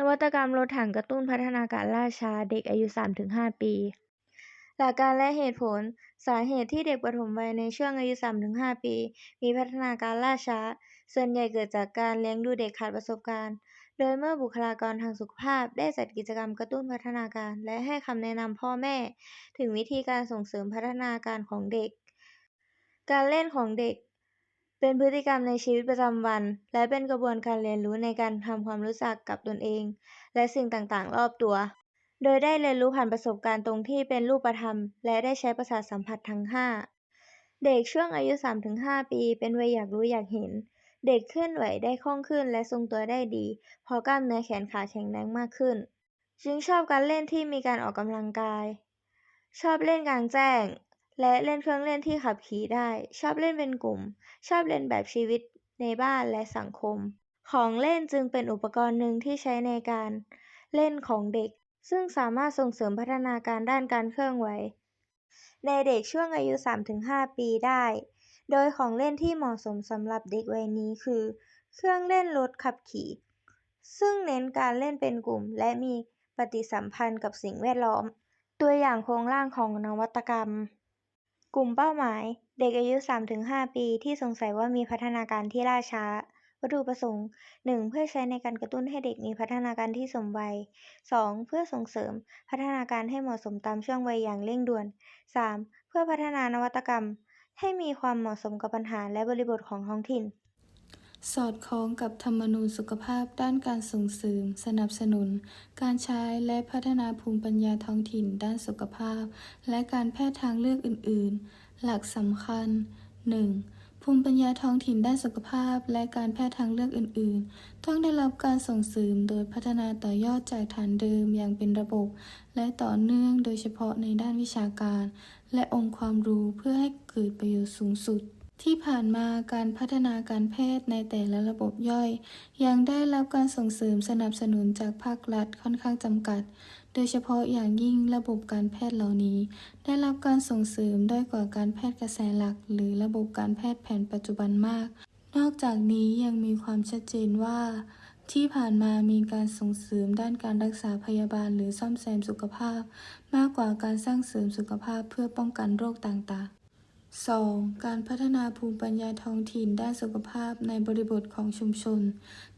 นวัตกรรมรถถังกระตุ้นพัฒนาการล่าช้าเด็กอายุ 3-5 ปี หลักการและเหตุผล สาเหตุที่เด็กปฐมวัยในช่วงอายุ 3-5 ปี มีพัฒนาการล่าช้า ส่วนใหญ่เกิดจากการเลี้ยงดูเด็กขาดประสบการณ์ โดยเมื่อบุคลากรทางสุขภาพได้จัดกิจกรรมกระตุ้นพัฒนาการ และให้คำแนะนำพ่อแม่ ถึงวิธีการส่งเสริมพัฒนาการของเด็ก การเล่นของเด็ก เป็นพฤติกรรมในชีวิตประจำวัน และเป็นกระบวนการเรียนรู้ในการทำความรู้จักกับตนเอง และสิ่งต่างๆ รอบตัว โดยได้เรียนรู้ผ่านประสบการณ์ตรงที่เป็นรูปธรรม และได้ใช้ประสาทสัมผัสทั้ง 5 เด็กช่วงอายุ 3-5 ปี เป็นวัยอยากรู้อยากเห็น เด็กเคลื่อนไหวได้คล่องขึ้นและทรงตัวได้ดี เพราะกล้ามเนื้อแขนขาแข็งแรงมากขึ้น จึงชอบการเล่นที่มีการออกกำลังกาย ชอบเล่นกลางแจ้ง และเล่นเครื่องเล่นที่ขับขี่ได้ ชอบเล่นเป็นกลุ่ม ชอบเลียนแบบชีวิตในบ้านและสังคม ของเล่นจึงเป็นอุปกรณ์หนึ่งที่ใช้ในการเล่นของเด็ก ซึ่งสามารถส่งเสริมพัฒนาการด้านการเคลื่อนไหวในเด็กช่วงอายุ 3-5 ปีได้ โดยของเล่นที่เหมาะสมสำหรับเด็กวัยนี้คือ เครื่องเล่นรถขับขี่ ซึ่งเน้นการเล่นเป็นกลุ่ม และมีปฏิสัมพันธ์กับสิ่งแวดล้อม ตัวอย่างโครงร่างของนวัตกรรม กลุ่มเป้าหมาย เด็กอายุ 3-5 ปี ที่สงสัยว่ามีพัฒนาการที่ล่าช้า วัตถุประสงค์ 1. เพื่อใช้ในการกระตุ้นให้เด็กมีพัฒนาการที่สมวัย 2. เพื่อส่งเสริมพัฒนาการให้เหมาะสมตามช่วงวัยอย่างเร่งด่วน 3. เพื่อพัฒนานวัตกรรม ให้มีความเหมาะสมกับปัญหาและบริบทของท้องถิ่น สอดคล้องกับธรรมนูญสุขภาพด้านการส่งเสริม สนับสนุน การใช้และพัฒนาภูมิปัญญาท้องถิ่นด้านสุขภาพ และการแพทย์ทางเลือกอื่น ๆ หลักสำคัญ 1. ภูมิปัญญาท้องถิ่นด้านสุขภาพ และการแพทย์ทางเลือกอื่น ๆ ต้องได้รับการส่งเสริมโดยพัฒนาต่อยอดจากฐานเดิมอย่างเป็นระบบ และต่อเนื่องโดยเฉพาะในด้านวิชาการ และองค์ความรู้เพื่อให้เกิดประโยชน์สูงสุด ที่ผ่านมาการพัฒนาการแพทย์ในแต่ละระบบย่อย ยังได้รับการส่งเสริมสนับสนุนจากภาครัฐค่อนข้างจำกัด โดยเฉพาะอย่างยิ่งระบบการแพทย์เหล่านี้ ได้รับการส่งเสริมด้อยกว่าการแพทย์กระแสหลัก หรือระบบการแพทย์แผนปัจจุบันมาก นอกจากนี้ยังมีความชัดเจนว่า ที่ผ่านมามีการส่งเสริมด้านการรักษาพยาบาลหรือซ่อมแซมสุขภาพ มากกว่าการสร้างเสริมสุขภาพเพื่อป้องกันโรคต่างๆ 2. การพัฒนาภูมิปัญญาท้องถิ่นด้านสุขภาพในบริบทของชุมชน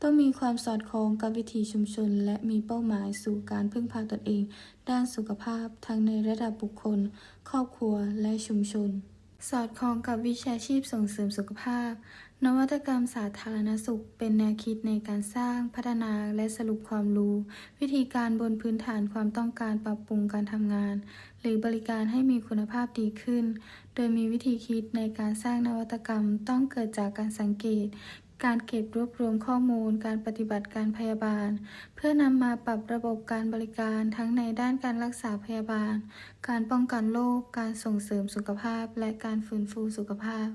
ต้องมีความสอดคล้องกับวิถีชุมชน และมีเป้าหมายสู่การพึ่งพาตนเอง ด้านสุขภาพทั้งในระดับบุคคล ครอบครัวและชุมชน สอดคล้องกับวิชาชีพส่งเสริมสุขภาพ นวัตกรรมสาธารณสุข เป็นแนวคิดในการสร้างพัฒนาและสรุปความรู้ วิธีการบนพื้นฐานความต้องการปรับปรุงการทำงาน หรือบริการให้มีคุณภาพดีขึ้น โดยมีวิธีคิดในการสร้างนวัตกรรมต้องเกิดจากการสังเกต การเก็บรวบรวมข้อมูล การปฏิบัติการพยาบาล เพื่อนำมาปรับระบบการบริการทั้งในด้านการรักษาพยาบาล การป้องกันโรค การส่งเสริมสุขภาพ และการฟื้นฟูสุขภาพ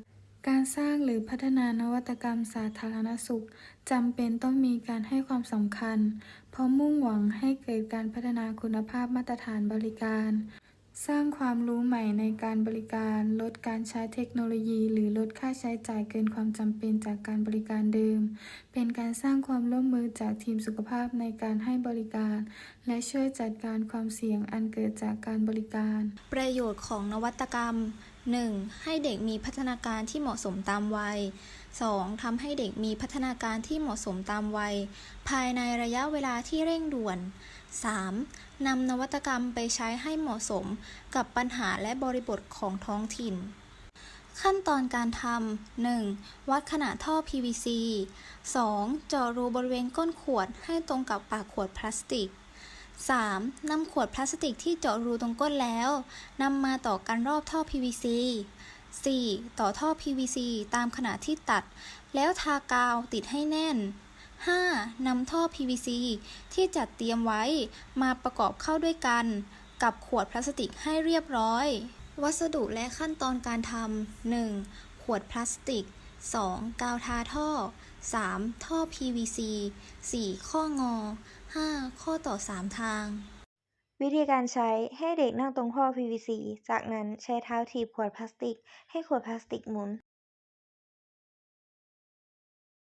การสร้างหรือพัฒนานวัตกรรมสาธารณสุขจำเป็นต้องมีการให้ความสำคัญ เพราะมุ่งหวังให้เกิดการพัฒนาคุณภาพมาตรฐานบริการ สร้างความรู้ใหม่ในการบริการ ลดการใช้เทคโนโลยี หรือลดค่าใช้จ่ายเกินความจำเป็นจากการบริการเดิม เป็นการสร้างความร่วมมือจากทีมสุขภาพในการให้บริการ และช่วยจัดการความเสี่ยงอันเกิดจากการบริการ ประโยชน์ของนวัตกรรม 1. ให้เด็กมีพัฒนาการที่เหมาะสมตามวัย 2. ทำให้เด็กมีพัฒนาการที่เหมาะสมตามวัย ภายในระยะเวลาที่เร่งด่วน 3. นำนวัตกรรมไปใช้ให้เหมาะสมกับปัญหาและบริบทของท้องถิ่น ขั้นตอนการทำ 1. วัดขนาดท่อ PVC 2. เจาะรูบริเวณก้นขวดให้ตรงกับปากขวดพลาสติก 3. นำขวดพลาสติกที่เจาะรูตรงก้นแล้ว นำมาต่อกันรอบท่อ PVC 4. ต่อท่อ PVC ตามขนาดที่ตัด แล้วทากาวติดให้แน่น 5. นำท่อ PVC ที่จัดเตรียมไว้มาประกอบเข้าด้วยกัน กับขวดพลาสติกให้เรียบร้อย วัสดุและขั้นตอนการทำ 1. ขวดพลาสติก 2. กาวทาท่อ 3. ท่อ PVC 4. ข้องอ 5. ข้อต่อ 3 ทาง วิธีการใช้ให้เด็กนั่งตรงท่อ PVC จากนั้นใช้เท้าถีบขวดพลาสติกให้ขวดพลาสติกหมุน